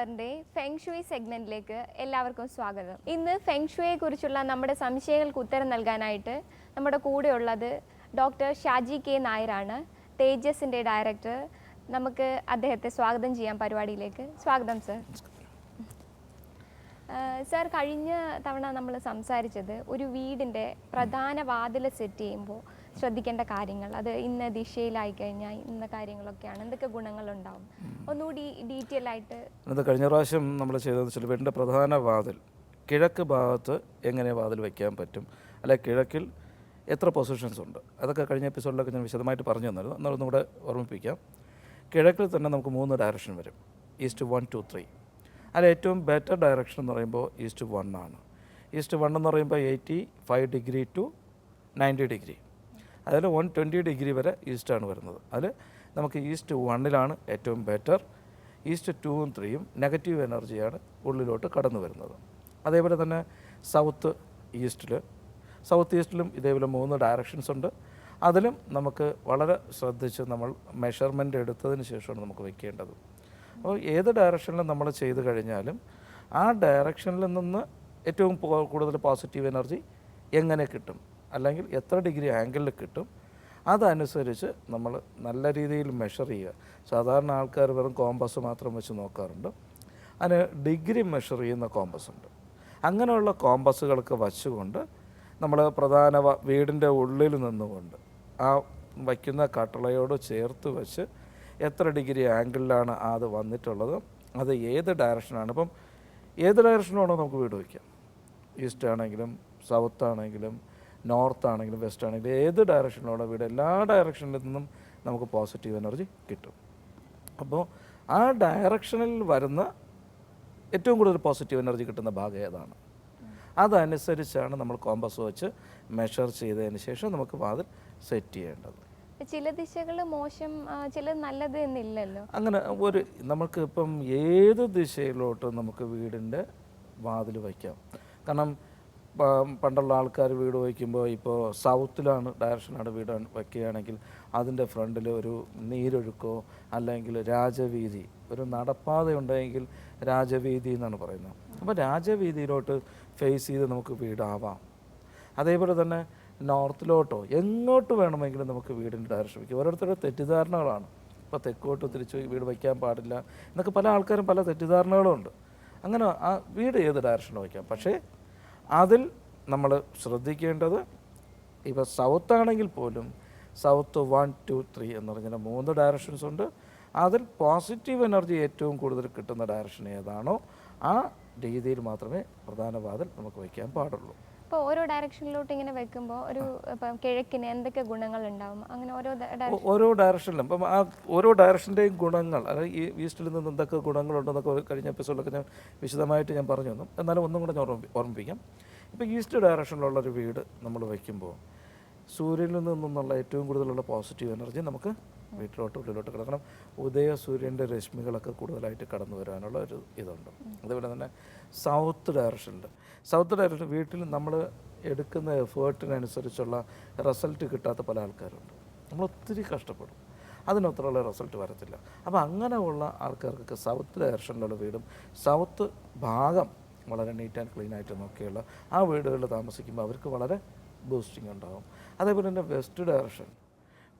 സവറിന്റെ feng shui സെഗ്മെന്റിലേക്ക് എല്ലാവർക്കും സ്വാഗതം. ഇന്ന് ഫെങ്ഷുയെ കുറിച്ചുള്ള നമ്മുടെ സംശയങ്ങൾക്ക് ഉത്തരം നൽകാനായിട്ട് നമ്മുടെ കൂടെയുള്ളത് ഡോക്ടർ ഷാജി കെ നായരാണ്. തേജസിന്റെ ഡയറക്ടർ നമുക്ക് അദ്ദേഹത്തെ സ്വാഗതം ചെയ്യാം പരിപാടിയിലേക്ക്. സ്വാഗതം സർ സർ കഴിഞ്ഞ തവണ നമ്മൾ സംസാരിച്ചത് ഒരു വീടിന്റെ പ്രധാന വാതിൽ സെറ്റ് ചെയ്യുമ്പോൾ ശ്രദ്ധിക്കേണ്ട കാര്യങ്ങൾ അത് ഇന്ന ദിശയിലായി കഴിഞ്ഞാൽ ഇന്ന കാര്യങ്ങളൊക്കെയാണ് എന്തൊക്കെ ഗുണങ്ങളുണ്ടാവും? ഒന്നുകൂടി ഡീറ്റെയിൽ ആയിട്ട് അത് കഴിഞ്ഞ പ്രാവശ്യം നമ്മൾ ചെയ്തതെന്ന് വെച്ചാൽ വീടിന്റെ പ്രധാന വാതിൽ കിഴക്ക് ഭാഗത്ത് എങ്ങനെ വാതിൽ വയ്ക്കാൻ പറ്റും അല്ലെ കിഴക്കിൽ എത്ര പൊസിഷൻസ് ഉണ്ട്? അതൊക്കെ കഴിഞ്ഞ എപ്പിസോഡിലൊക്കെ ഞാൻ വിശദമായിട്ട് പറഞ്ഞു തന്നിരുന്നു. എന്നാൽ ഒന്നുകൂടെ ഓർമ്മിപ്പിക്കാം. കിഴക്കിൽ തന്നെ നമുക്ക് മൂന്ന് ഡയറക്ഷൻ വരും. ഈസ്റ്റ് വൺ ടു ത്രീ അല്ല ഏറ്റവും ബെറ്റർ ഡയറക്ഷൻ എന്ന് പറയുമ്പോൾ ഈസ്റ്റ് വൺ ആണ്. ഈസ്റ്റ് വൺ എന്ന് പറയുമ്പോൾ eighty five degree to ninety degree അതിൽ വൺ ട്വന്റി ഡിഗ്രി വരെ ഈസ്റ്റാണ് വരുന്നത്. അതിൽ നമുക്ക് ഈസ്റ്റ് വണ്ണിലാണ് ഏറ്റവും ബെറ്റർ ഈസ്റ്റ് ടൂവും ത്രീയും നെഗറ്റീവ് എനർജിയാണ് ഉള്ളിലോട്ട് കടന്നു വരുന്നത്. അതേപോലെ തന്നെ സൗത്ത് ഈസ്റ്റിൽ സൗത്ത് ഈസ്റ്റിലും ഇതേപോലെ മൂന്ന് ഡയറക്ഷൻസ് ഉണ്ട്. അതിലും നമുക്ക് വളരെ ശ്രദ്ധിച്ച് നമ്മൾ മെഷർമെന്റ് എടുത്തതിന് ശേഷമാണ് നമുക്ക് വെക്കേണ്ടത്. അപ്പോൾ ഏത് ഡയറക്ഷനിലും നമ്മൾ ചെയ്ത് കഴിഞ്ഞാലും ആ ഡയറക്ഷനിൽ നിന്ന് ഏറ്റവും കൂടുതൽ പോസിറ്റീവ് എനർജി എങ്ങനെ കിട്ടും? അല്ലെങ്കിൽ എത്ര ഡിഗ്രി ആംഗിളിൽ കിട്ടും അതനുസരിച്ച് നമ്മൾ നല്ല രീതിയിൽ മെഷർ ചെയ്യുക. സാധാരണ ആൾക്കാർ വെറും കോമ്പസ് മാത്രം വെച്ച് നോക്കാറുണ്ട്. അതിന് ഡിഗ്രി മെഷർ ചെയ്യുന്ന കോമ്പസ് ഉണ്ട്. അങ്ങനെയുള്ള കോമ്പസുകളൊക്കെ വച്ചുകൊണ്ട് നമ്മൾ പ്രധാന വീടിന്റെ ഉള്ളിൽ നിന്നുകൊണ്ട് ആ വയ്ക്കുന്ന കട്ടളയോട് ചേർത്ത് വെച്ച് എത്ര ഡിഗ്രി ആംഗിളിലാണ് അത് വന്നിട്ടുള്ളത് അത് ഏത് ഡയറക്ഷനാണ് ഇപ്പം ഏത് ഡയറക്ഷനാണോ നമുക്ക് വീട് വയ്ക്കാം. ഈസ്റ്റ് ആണെങ്കിലും സൗത്ത് ആണെങ്കിലും നോർത്ത് ആണെങ്കിലും വെസ്റ്റ് ആണെങ്കിലും ഏത് ഡയറക്ഷനിലൂടെ വീട് എല്ലാ ഡയറക്ഷനിൽ നിന്നും നമുക്ക് പോസിറ്റീവ് എനർജി കിട്ടും. അപ്പോൾ ആ ഡയറക്ഷനിൽ വരുന്ന ഏറ്റവും കൂടുതൽ പോസിറ്റീവ് എനർജി കിട്ടുന്ന ഭാഗം ഏതാണ്? അതനുസരിച്ചാണ് നമ്മൾ കോമ്പസ് വെച്ച് മെഷർ ചെയ്തതിന് ശേഷം നമുക്ക് വാതിൽ സെറ്റ് ചെയ്യേണ്ടത്. ചില ദിശകൾ മോശം ചില നല്ലത് എന്നില്ലല്ലോ? അങ്ങനെ ഒരു നമുക്ക് ഇപ്പം ഏത് ദിശയിലോട്ട് നമുക്ക് വീടിന്റെ വാതിൽ വയ്ക്കാം. കാരണം പണ്ടുള്ള ആൾക്കാർ വീട് വയ്ക്കുമ്പോൾ ഇപ്പോൾ സൗത്തിലാണ് ഡയറക്ഷനാണ് വീട് വയ്ക്കുകയാണെങ്കിൽ അതിന്റെ ഫ്രണ്ടിൽ ഒരു നീരൊഴുക്കോ അല്ലെങ്കിൽ രാജവീതി ഒരു നടപ്പാത ഉണ്ടെങ്കിൽ രാജവീതി എന്നാണ് പറയുന്നത്. അപ്പോൾ രാജവീതിയിലോട്ട് ഫേസ് ചെയ്ത് നമുക്ക് വീടാവാം. അതേപോലെ തന്നെ നോർത്തിലോട്ടോ എങ്ങോട്ട് വേണമെങ്കിലും നമുക്ക് വീടിന്റെ ഡയറക്ഷൻ വയ്ക്കും. ഓരോരുത്തരുടെ തെറ്റിദ്ധാരണകളാണ്. ഇപ്പോൾ തെക്കോട്ട് തിരിച്ച് വീട് വയ്ക്കാൻ പാടില്ല എന്നൊക്കെ പല ആൾക്കാരും പല തെറ്റിദ്ധാരണകളും ഉണ്ട്. അങ്ങനെ ആ വീട് ഏത് ഡയറക്ഷനിൽ വയ്ക്കാം? പക്ഷേ അതിൽ നമ്മൾ ശ്രദ്ധിക്കേണ്ടത് ഇപ്പോൾ സൗത്ത് ആണെങ്കിൽ പോലും സൗത്ത് വൺ ടു ത്രീ എന്ന് പറഞ്ഞ മൂന്ന് ഡയറക്ഷൻസ് ഉണ്ട്. അതിൽ പോസിറ്റീവ് എനർജി ഏറ്റവും കൂടുതൽ കിട്ടുന്ന ഡയറക്ഷൻ ഏതാണോ ആ രീതിയിൽ മാത്രമേ പ്രധാന വാതിൽ നമുക്ക് വയ്ക്കാൻ പാടുള്ളൂ. ഇപ്പോൾ ഓരോ ഡയറക്ഷനിലോട്ട് ഇങ്ങനെ വെക്കുമ്പോൾ ഒരു ഇപ്പം കിഴക്കിന് എന്തൊക്കെ ഗുണങ്ങൾ ഉണ്ടാവും? അങ്ങനെ ഓരോ ഓരോ ഡയറക്ഷനിലും ഇപ്പം ആ ഓരോ ഡയറക്ഷന്റെയും ഗുണങ്ങൾ അതായത് ഈ ഈസ്റ്റിൽ നിന്ന് എന്തൊക്കെ ഗുണങ്ങളുണ്ടെന്നൊക്കെ കഴിഞ്ഞ എപ്പിസോഡിലൊക്കെ ഞാൻ വിശദമായിട്ട് ഞാൻ പറഞ്ഞു തന്നു. എന്നാലും ഒന്നും കൂടെ ഞാൻ ഓർമ്മ ഓർമ്മിപ്പിക്കാം. ഇപ്പോൾ ഈസ്റ്റ് ഡയറക്ഷനിലുള്ള ഒരു വീട് നമ്മൾ വയ്ക്കുമ്പോൾ സൂര്യനിൽ നിന്നുള്ള ഏറ്റവും കൂടുതലുള്ള പോസിറ്റീവ് എനർജി നമുക്ക് വീട്ടിലോട്ട് ഉള്ളിലോട്ട് കിടക്കണം. ഉദയ സൂര്യന്റെ രശ്മികളൊക്കെ കൂടുതലായിട്ട് കടന്നു വരാനുള്ള ഒരു ഇതുണ്ട്. അതുപോലെ തന്നെ സൗത്ത് ഡയറക്ഷനിൽ സൗത്ത് ഡയറക്ടർ വീട്ടിൽ നമ്മൾ എടുക്കുന്ന എഫേർട്ടിനനുസരിച്ചുള്ള റിസൾട്ട് കിട്ടാത്ത പല ആൾക്കാരുണ്ട്. നമ്മൾ ഒത്തിരി കഷ്ടപ്പെടും. അതിനൊത്തുള്ള റിസൾട്ട് വരത്തില്ല. അപ്പോൾ അങ്ങനെയുള്ള ആൾക്കാർക്കൊക്കെ സൗത്ത് ഡയറക്ഷനിലുള്ള വീടും സൗത്ത് ഭാഗം വളരെ നീറ്റ് ആൻഡ് ക്ലീൻ ആയിട്ട് നോക്കിയുള്ള ആ വീടുകളിൽ താമസിക്കുമ്പോൾ അവർക്ക് വളരെ ബൂസ്റ്റിംഗ് ഉണ്ടാകും അതേപോലെ തന്നെ വെസ്റ്റ് ഡയറക്ഷൻ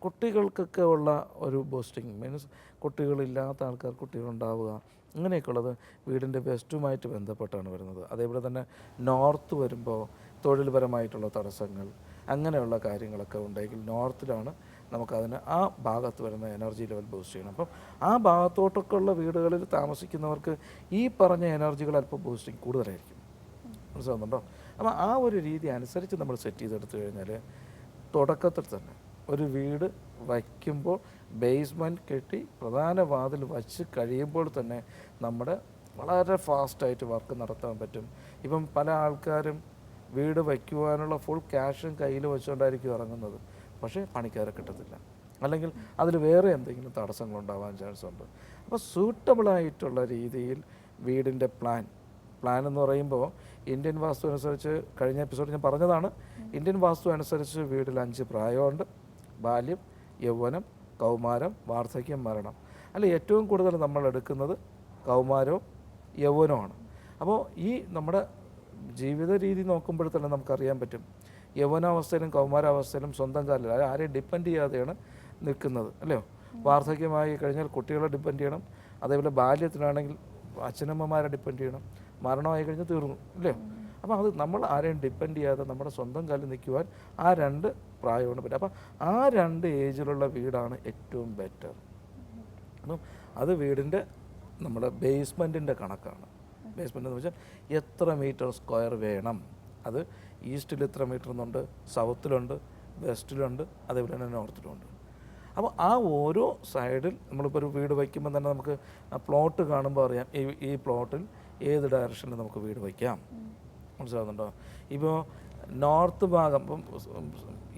കുട്ടികൾക്കൊക്കെ ഉള്ള ഒരു ബൂസ്റ്റിംഗ് മീൻസ് കുട്ടികളില്ലാത്ത ആൾക്കാർ കുട്ടികളുണ്ടാവുക. അങ്ങനെയൊക്കെയുള്ളത് വീടിന്റെ വെസ്റ്റുമായിട്ട് ബന്ധപ്പെട്ടാണ് വരുന്നത്. അതേപോലെ തന്നെ നോർത്ത് വരുമ്പോൾ തൊഴിൽപരമായിട്ടുള്ള തടസ്സങ്ങൾ അങ്ങനെയുള്ള കാര്യങ്ങളൊക്കെ ഉണ്ടെങ്കിൽ നോർത്തിലാണ് നമുക്കതിന് ആ ഭാഗത്ത് വരുന്ന എനർജി ലെവൽ ബൂസ്റ്റ് ചെയ്യണം. അപ്പം ആ ഭാഗത്തോട്ടൊക്കെ ഉള്ള വീടുകളിൽ താമസിക്കുന്നവർക്ക് ഈ പറഞ്ഞ എനർജികൾ അല്പം ബൂസ്റ്റിംഗ് കൂടുതലായിരിക്കും. മനസ്സിലാവുന്നുണ്ടോ? അപ്പം ആ ഒരു രീതി അനുസരിച്ച് നമ്മൾ സെറ്റ് ചെയ്തെടുത്തു കഴിഞ്ഞാൽ തുടക്കത്തിൽ തന്നെ ഒരു വീട് വയ്ക്കുമ്പോൾ ബേസ്മെന്റ് കെട്ടി പ്രധാന വാതിൽ വച്ച് കഴിയുമ്പോൾ തന്നെ നമ്മുടെ വളരെ ഫാസ്റ്റായിട്ട് വർക്ക് നടത്താൻ പറ്റും. ഇപ്പം പല ആൾക്കാരും വീട് വയ്ക്കുവാനുള്ള ഫുൾ ക്യാഷും കയ്യിൽ വെച്ചുകൊണ്ടായിരിക്കും ഇറങ്ങുന്നത്. പക്ഷേ പണിക്കാരെ കിട്ടത്തില്ല. അല്ലെങ്കിൽ അതിൽ വേറെ എന്തെങ്കിലും തടസ്സങ്ങളുണ്ടാവാൻ ചാൻസ് ഉണ്ട്. അപ്പോൾ സൂട്ടബിളായിട്ടുള്ള രീതിയിൽ വീടിന്റെ പ്ലാൻ പ്ലാൻ എന്ന് പറയുമ്പോൾ ഇന്ത്യൻ വാസ്തു അനുസരിച്ച് കഴിഞ്ഞ എപ്പിസോഡ് ഞാൻ പറഞ്ഞതാണ്. ഇന്ത്യൻ വാസ്തു അനുസരിച്ച് വീട്ടിൽ അഞ്ച് പ്രായമുണ്ട്. ബാല്യം യൗവനം കൗമാരം വാർദ്ധക്യം മരണം. അല്ല ഏറ്റവും കൂടുതൽ നമ്മൾ എടുക്കുന്നത് കൗമാരവും യൗവനമാണ് അപ്പോൾ ഈ നമ്മുടെ ജീവിത രീതി നോക്കുമ്പോൾ തന്നെ നമുക്കറിയാൻ പറ്റും. യൗവനാവസ്ഥയിലും കൗമാരാവസ്ഥയിലും സ്വന്തം കാലിൽ അതായത് ആരെയും ഡിപ്പെൻഡ് ചെയ്യാതെയാണ് നിൽക്കുന്നത് അല്ലയോ വാർദ്ധക്യമായി കഴിഞ്ഞാൽ കുട്ടികളെ ഡിപ്പെൻഡ് ചെയ്യണം. അതേപോലെ ബാല്യത്തിനാണെങ്കിൽ അച്ഛനമ്മമാരെ ഡിപ്പെൻഡ് ചെയ്യണം. മരണമായി കഴിഞ്ഞാൽ തീർന്നു അല്ലയോ അപ്പോൾ അത് നമ്മൾ ആരെയും ഡിപ്പെൻഡ് ചെയ്യാതെ നമ്മുടെ സ്വന്തം കാലിൽ നിൽക്കുവാൻ ആ രണ്ട് പ്രായമാണ് പറ്റുക. അപ്പോൾ ആ രണ്ട് ഏജിലുള്ള വീടാണ് ഏറ്റവും ബെറ്റർ അപ്പം അത് വീടിന്റെ നമ്മുടെ ബേസ്മെന്റിന്റെ കണക്കാണ്. ബേസ്മെന്റ് എന്ന് വെച്ചാൽ എത്ര മീറ്റർ സ്ക്വയർ വേണം? അത് ഈസ്റ്റിൽ ഇത്ര മീറ്റർ എന്നുണ്ട്? സൗത്തിലുണ്ട് വെസ്റ്റിലുണ്ട് അതേപോലെ തന്നെ നോർത്തിലുണ്ട് അപ്പോൾ ആ ഓരോ സൈഡിൽ നമ്മളിപ്പോൾ ഒരു വീട് വയ്ക്കുമ്പോൾ തന്നെ നമുക്ക് പ്ലോട്ട് കാണുമ്പോൾ അറിയാം. ഈ ഈ പ്ലോട്ടിൽ ഏത് ഡയറക്ഷനിൽ നമുക്ക് വീട് വയ്ക്കാം? മനസ്സിലാവുന്നുണ്ടോ? ഇപ്പോൾ നോർത്ത് ഭാഗം ഇപ്പം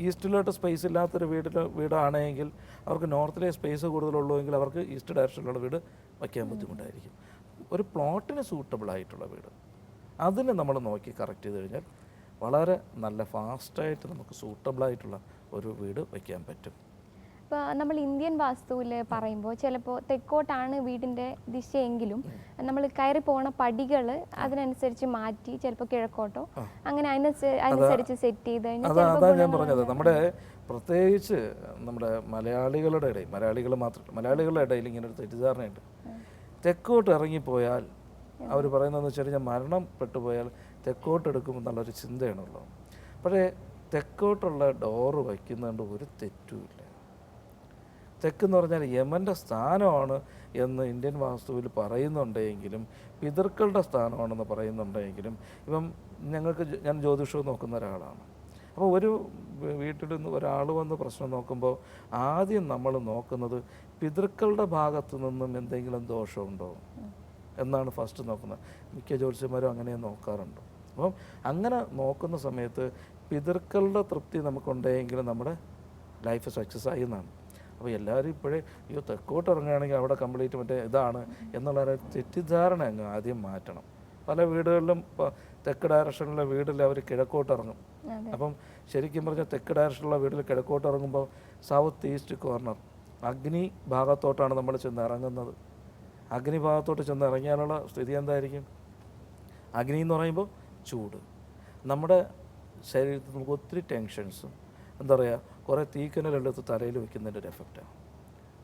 ഈസ്റ്റിലോട്ട് സ്പേസ് ഇല്ലാത്തൊരു വീട്ടിൽ വീടാണെങ്കിൽ അവർക്ക് നോർത്തിലെ സ്പേസ് കൂടുതലുള്ളൂ എങ്കിൽ അവർക്ക് ഈസ്റ്റ് ഡയറക്ഷനിലുള്ള വീട് വയ്ക്കാൻ ബുദ്ധിമുട്ടായിരിക്കും. ഒരു പ്ലോട്ടിന് സൂട്ടബിൾ ആയിട്ടുള്ള വീട്. അതിന് നമ്മൾ നോക്കി കറക്റ്റ് ചെയ്ത് കഴിഞ്ഞാൽ വളരെ നല്ല ഫാസ്റ്റായിട്ട് നമുക്ക് സൂട്ടബിളായിട്ടുള്ള ഒരു വീട് വയ്ക്കാൻ പറ്റും. ഇപ്പോൾ നമ്മൾ ഇന്ത്യൻ വാസ്തുവിൽ പറയുമ്പോൾ ചിലപ്പോൾ തെക്കോട്ടാണ് വീടിന്റെ ദിശയെങ്കിലും നമ്മൾ കയറി പോണ പടികൾ അതിനനുസരിച്ച് മാറ്റി ചിലപ്പോൾ കിഴക്കോട്ടോ അങ്ങനെ അതിനനുസരിച്ച് സെറ്റ് ചെയ്ത് കഴിഞ്ഞാൽ ഞാൻ പറഞ്ഞത്. നമ്മുടെ പ്രത്യേകിച്ച് നമ്മുടെ മലയാളികളുടെ ഇടയിൽ മലയാളികൾ മാത്രം മലയാളികളുടെ ഇടയിൽ ഇങ്ങനെ ഒരു തെറ്റിദ്ധാരണയുണ്ട്. തെക്കോട്ട് ഇറങ്ങിപ്പോയാൽ അവർ പറയുന്നതെന്ന് വെച്ച് കഴിഞ്ഞാൽ മരണം പെട്ടുപോയാൽ തെക്കോട്ട് എടുക്കും എന്നുള്ളൊരു ചിന്തയാണുള്ളത്. പക്ഷേ തെക്കോട്ടുള്ള ഡോറ് വയ്ക്കുന്നതുകൊണ്ട് ഒരു തെറ്റുമില്ല തെക്കെന്ന് പറഞ്ഞാൽ യമന്റെ സ്ഥാനമാണ് എന്ന് ഇന്ത്യൻ വാസ്തുവിൽ പറയുന്നുണ്ടെങ്കിലും പിതൃക്കളുടെ സ്ഥാനമാണെന്ന് പറയുന്നുണ്ടെങ്കിലും ഇപ്പം ഞങ്ങൾക്ക് ഞാൻ ജ്യോതിഷവും നോക്കുന്ന ഒരാളാണ്. അപ്പോൾ ഒരു വീട്ടിൽ നിന്ന് ഒരാൾ വന്ന് പ്രശ്നം നോക്കുമ്പോൾ ആദ്യം നമ്മൾ നോക്കുന്നത് പിതൃക്കളുടെ ഭാഗത്തു നിന്നും എന്തെങ്കിലും ദോഷമുണ്ടോ? എന്നാണ് ഫസ്റ്റ് നോക്കുന്നത്. മിക്ക ജ്യോതിഷന്മാരും അങ്ങനെ നോക്കാറുണ്ട്. അപ്പം അങ്ങനെ നോക്കുന്ന സമയത്ത് പിതൃക്കളുടെ തൃപ്തി നമുക്കുണ്ടെങ്കിൽ നമ്മുടെ ലൈഫ് സക്സസ് ആയി എന്നാണ്. അപ്പോൾ എല്ലാവരും ഇപ്പോഴേ അയ്യോ തെക്കോട്ട് ഇറങ്ങുകയാണെങ്കിൽ അവിടെ കംപ്ലീറ്റ് മറ്റേ ഇതാണ് എന്നുള്ള ഒരു തെറ്റിദ്ധാരണ അങ്ങ് ആദ്യം മാറ്റണം. പല വീടുകളിലും ഇപ്പോൾ തെക്ക് ഡയറക്ഷനിലുള്ള വീടിൽ അവർ കിഴക്കോട്ട് ഇറങ്ങും. അപ്പം ശരിക്കും പറഞ്ഞാൽ തെക്ക് ഡയറക്ഷനിലുള്ള വീടിൽ കിഴക്കോട്ട് ഇറങ്ങുമ്പോൾ സൗത്ത് ഈസ്റ്റ് കോർണർ അഗ്നി ഭാഗത്തോട്ടാണ് നമ്മൾ ചെന്ന് ഇറങ്ങുന്നത്. അഗ്നി ഭാഗത്തോട്ട് ചെന്ന് ഇറങ്ങിയാലുള്ള സ്ഥിതി എന്തായിരിക്കും? അഗ്നി എന്ന് പറയുമ്പോൾ ചൂട്. നമ്മുടെ ശരീരത്തിൽ നമുക്ക് ഒത്തിരി ടെൻഷൻസും എന്താ പറയുക കുറേ തീക്കനലെടുത്ത് തലയിൽ വെക്കുന്നതിന്റെ ഒരു എഫക്റ്റാണ്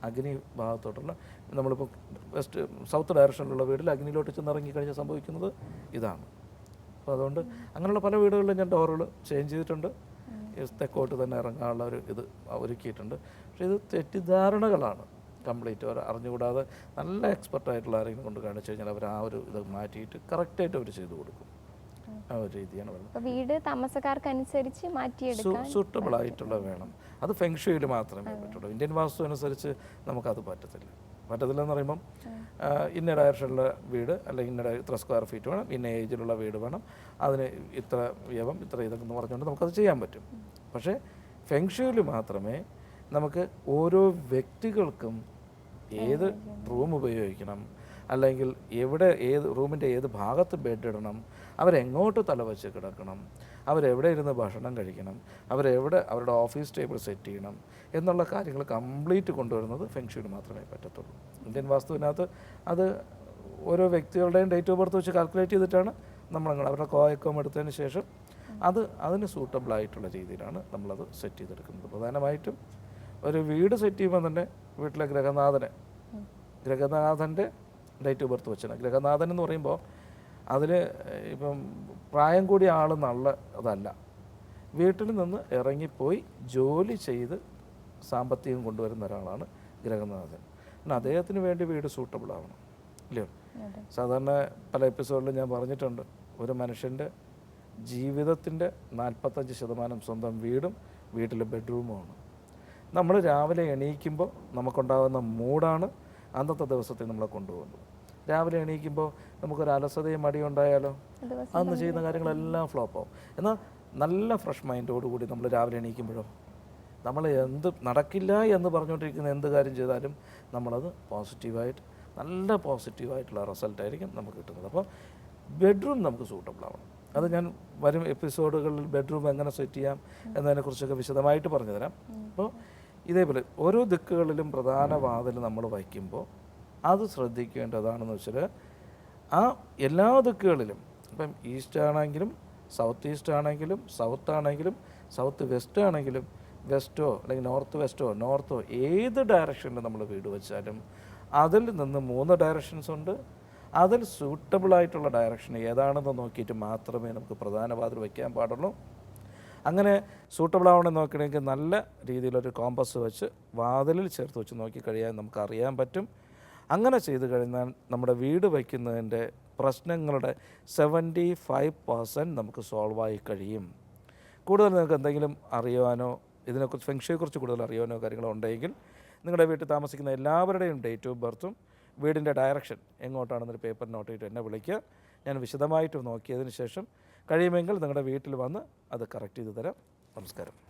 അഗ്നി ഭാഗത്തോട്ടുള്ള നമ്മളിപ്പോൾ വെസ്റ്റ് സൗത്ത് ഡയറക്ഷനിലുള്ള വീട്ടിൽ അഗ്നിയിലോട്ട് ചെന്ന് ഇറങ്ങിക്കഴിഞ്ഞാൽ സംഭവിക്കുന്നത് ഇതാണ്. അപ്പോൾ അതുകൊണ്ട് അങ്ങനെയുള്ള പല വീടുകളിലും ഞാൻ ഡോറുകൾ ചേഞ്ച് ചെയ്തിട്ടുണ്ട്. തെക്കോട്ട് തന്നെ ഇറങ്ങാനുള്ള ഒരു ഇത് ഒരുക്കിയിട്ടുണ്ട്. പക്ഷേ ഇത് തെറ്റിദ്ധാരണകളാണ് കംപ്ലീറ്റ് അവർ അറിഞ്ഞുകൂടാതെ നല്ല എക്സ്പെർട്ടായിട്ടുള്ള ആരെങ്കിലും കൊണ്ട് കാണിച്ചു കഴിഞ്ഞാൽ അവർ ആ ഒരു ഇത് മാറ്റിയിട്ട് കറക്റ്റായിട്ട് അവർ ചെയ്തു കൊടുക്കും. ആ ഒരു രീതിയാണ് വരുന്നത്. വീട് താമസക്കാർക്കനുസരിച്ച് മാറ്റിയെടുക്കാൻ സൂട്ടബിൾ ആയിട്ടുള്ള വേണം. അത് ഫെങ്ഷുയിൽ മാത്രമേ പറ്റുള്ളൂ. ഇന്ത്യൻ വാസ്തു അനുസരിച്ച് നമുക്കത് പറ്റത്തില്ല. പറ്റത്തില്ല എന്ന് പറയുമ്പം ഇന്ന ഡയറക്ഷനിലുള്ള വീട് അല്ലെങ്കിൽ ഇന്ന ഇത്ര സ്ക്വയർ ഫീറ്റ് വേണം ഇന്ന ഏജിലുള്ള വീട് വേണം. അതിന് ഇത്ര വ്യവം ഇത്ര ഇതൊക്കെ എന്ന് പറഞ്ഞുകൊണ്ട് നമുക്കത് ചെയ്യാൻ പറ്റും. പക്ഷേ ഫെങ്ഷുയിൽ മാത്രമേ നമുക്ക് ഓരോ വ്യക്തികൾക്കും ഏത് റൂം ഉപയോഗിക്കണം അല്ലെങ്കിൽ എവിടെ ഏത് റൂമിന്റെ ഏത് ഭാഗത്ത് ബെഡ് ഇടണം അവരെങ്ങോട്ട് തലവച്ച് കിടക്കണം അവരെവിടെ ഇരുന്ന് ഭക്ഷണം കഴിക്കണം അവരെവിടെ അവരുടെ ഓഫീസ് ടേബിൾ സെറ്റ് ചെയ്യണം എന്നുള്ള കാര്യങ്ങൾ കംപ്ലീറ്റ് കൊണ്ടുവരുന്നത് ഫെങ്ഷുയിൽ മാത്രമേ പറ്റത്തുള്ളൂ. ഇന്ത്യൻ വാസ്തുവിനകത്ത് അത് ഓരോ വ്യക്തികളുടെയും ഡേറ്റ് ഓഫ് ബർത്ത് വെച്ച് കാൽക്കുലേറ്റ് ചെയ്തിട്ടാണ് നമ്മളങ്ങൾ അവരുടെ കോയക്കോം എടുത്തതിന് ശേഷം അത് അതിന് സൂട്ടബിൾ ആയിട്ടുള്ള രീതിയിലാണ് നമ്മളത് സെറ്റ് ചെയ്തെടുക്കുന്നത്. പ്രധാനമായിട്ടും ഒരു വീട് സെറ്റ് ചെയ്യുമ്പോൾ തന്നെ വീട്ടിലെ ഗ്രഹനാഥനെ ഗ്രഹനാഥന്റെ ഡേറ്റ് ഓഫ് ബർത്ത് വെച്ചാണ്. ഗ്രഹനാഥൻ എന്ന് പറയുമ്പോൾ അതിൽ ഇപ്പം പ്രായം കൂടിയ ആൾ നല്ല അതല്ല വീട്ടിൽ നിന്ന് ഇറങ്ങിപ്പോയി ജോലി ചെയ്ത് സാമ്പത്തികം കൊണ്ടുവരുന്ന ഒരാളാണ് ഗ്രഹനാഥൻ പിന്നെ അദ്ദേഹത്തിന് വേണ്ടി വീട് സൂട്ടബിൾ ആവണം. ഇല്ലയോ സാധാരണ പല എപ്പിസോഡിലും ഞാൻ പറഞ്ഞിട്ടുണ്ട്. ഒരു മനുഷ്യന്റെ ജീവിതത്തിന്റെ നാൽപ്പത്തഞ്ച് ശതമാനം സ്വന്തം വീടും വീട്ടിലെ ബെഡ്റൂമുമാണ് നമ്മൾ രാവിലെ എണീക്കുമ്പോൾ നമുക്കുണ്ടാകുന്ന മൂഡാണ് അന്നത്തെ ദിവസത്തെ നമ്മളെ കൊണ്ടുപോകുന്നത്. രാവിലെ എണീക്കുമ്പോൾ നമുക്കൊരു അലസതയും മടിയും ഉണ്ടായാലോ? അന്ന് ചെയ്യുന്ന കാര്യങ്ങളെല്ലാം ഫ്ലോപ്പ് ആവും. എന്നാൽ നല്ല ഫ്രഷ് മൈൻഡോടുകൂടി നമ്മൾ രാവിലെ എണീക്കുമ്പോഴോ നമ്മൾ എന്ത് നടക്കില്ല എന്ന് പറഞ്ഞുകൊണ്ടിരിക്കുന്ന എന്ത് കാര്യം ചെയ്താലും നമ്മളത് പോസിറ്റീവായിട്ട് നല്ല പോസിറ്റീവായിട്ടുള്ള റിസൾട്ടായിരിക്കും നമുക്ക് കിട്ടുന്നത്. അപ്പോൾ ബെഡ്റൂം നമുക്ക് സൂട്ടബിൾ ആവണം. അത് ഞാൻ വരും എപ്പിസോഡുകളിൽ ബെഡ്റൂം എങ്ങനെ സെറ്റ് ചെയ്യാം എന്നതിനെക്കുറിച്ചൊക്കെ വിശദമായിട്ട് പറഞ്ഞുതരാം. അപ്പോൾ ഇതേപോലെ ഓരോ ദിക്കുകളിലും പ്രധാന വാതിൽ നമ്മൾ വയ്ക്കുമ്പോൾ അത് ശ്രദ്ധിക്കേണ്ടതാണെന്ന് വെച്ചാൽ ആ എല്ലാ ദിക്കുകളിലും ഇപ്പം ഈസ്റ്റ് ആണെങ്കിലും സൗത്ത് ഈസ്റ്റ് ആണെങ്കിലും സൗത്ത് ആണെങ്കിലും സൗത്ത് വെസ്റ്റ് ആണെങ്കിലും വെസ്റ്റോ അല്ലെങ്കിൽ നോർത്ത് വെസ്റ്റോ നോർത്തോ ഏത് ഡയറക്ഷനിൽ നമ്മൾ വീട് വെച്ചാലും അതിൽ നിന്ന് മൂന്ന് ഡയറക്ഷൻസ് ഉണ്ട്. അതിൽ സൂട്ടബിൾ ആയിട്ടുള്ള ഡയറക്ഷൻ ഏതാണെന്ന് നോക്കിയിട്ട് മാത്രമേ നമുക്ക് പ്രധാന വാതിൽ വയ്ക്കാൻ പാടുള്ളൂ. അങ്ങനെ സൂട്ടബിൾ ആവണമെന്ന് നോക്കണമെങ്കിൽ നല്ല രീതിയിലൊരു കോമ്പസ് വെച്ച് വാതിലിൽ ചേർത്ത് വെച്ച് നോക്കി കഴിയാൻ നമുക്ക് അറിയാൻ പറ്റും. അങ്ങനെ ചെയ്തു കഴിഞ്ഞാൽ നമ്മുടെ വീട് വയ്ക്കുന്നതിന്റെ പ്രശ്നങ്ങളുടെ സെവന്റി ഫൈവ് പെർസെന്റ് നമുക്ക് ആയി കഴിയും. കൂടുതൽ നിങ്ങൾക്ക് എന്തെങ്കിലും അറിയുവാനോ ഇതിനെക്കുറിച്ച് ഫെങ്ഷയെക്കുറിച്ച് കൂടുതൽ അറിയാനോ കാര്യങ്ങളോ ഉണ്ടെങ്കിൽ നിങ്ങളുടെ വീട്ടിൽ താമസിക്കുന്ന എല്ലാവരുടെയും ഡേറ്റ് ഓഫ് ബർത്തും വീടിന്റെ ഡയറക്ഷൻ എങ്ങോട്ടാണെന്നൊരു പേപ്പർ നോട്ട് ചെയ്തിട്ട് എന്നെ വിളിക്കുക. ഞാൻ വിശദമായിട്ട് നോക്കിയതിന് ശേഷം കഴിയുമെങ്കിൽ നിങ്ങളുടെ വീട്ടിൽ വന്ന് അത് കറക്റ്റ് ചെയ്ത് തരാം. നമസ്കാരം.